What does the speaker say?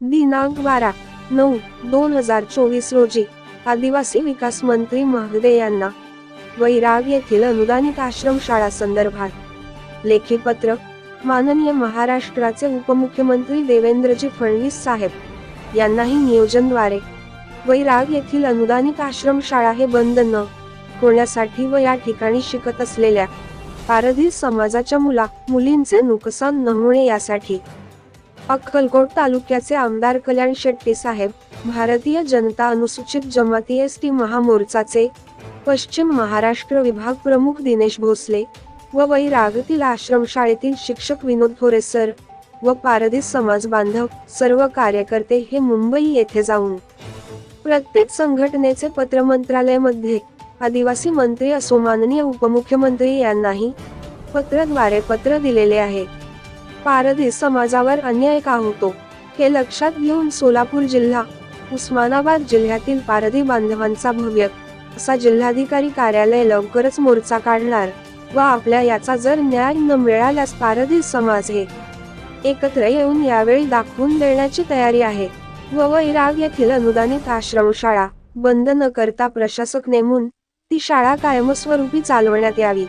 दिनांक बारा नऊ दोन हजार चोवीस रोजी आदिवासी विकास मंत्री महदे यांना वैराग येथील अनुदानित आश्रमशाळा संदर्भात लेखी पत्र माननीय महाराष्ट्राचे उपमुख्यमंत्री देवेंद्रजी फडणवीस साहेब यांनाही नियोजनद्वारे वैराग येथील अनुदानित आश्रमशाळा हे बंद न होण्यासाठी व या ठिकाणी शिकत असलेल्या पारधी समाजाच्या मुला मुलींचे नुकसान न होणे यासाठी अक्कलकोट तालुक्याचे आमदार कल्याण शेट्टी साहेब भारतीय जनता अनुसूचित जमाती एस टी महामोर्चाचे पश्चिम महाराष्ट्र विभाग प्रमुख दिनेश भोसले व वैरागतील आश्रमशाळेतील शिक्षक विनोद थोरे सर व पारधी समाज बांधव सर्व कार्यकर्ते हे मुंबई येथे जाऊन प्रत्येक संघटनेचे पत्र मंत्रालयामध्ये आदिवासी मंत्री असो माननीय उपमुख्यमंत्री यांनाही पत्राद्वारे पत्र दिलेले आहे. पारधी समाजावर अन्याय का होतो? हे लक्षात घेऊन सोलापूर जिल्हा उस्मानाबाद जिल्ह्यातील पारधी बांधवांचा भव्य असा जिल्हाधिकारी कार्यालय लवकरच मोर्चा काढणार व आपल्या याचा जर न्याय न मिळाल्यास पारधी समाज हे एकत्र येऊन यावेळी दाखवून देण्याची तयारी आहे. व वैराग येथील अनुदानित आश्रमशाळा बंद न करता प्रशासक नेमून ती शाळा कायमस्वरूपी चालवण्यात यावी.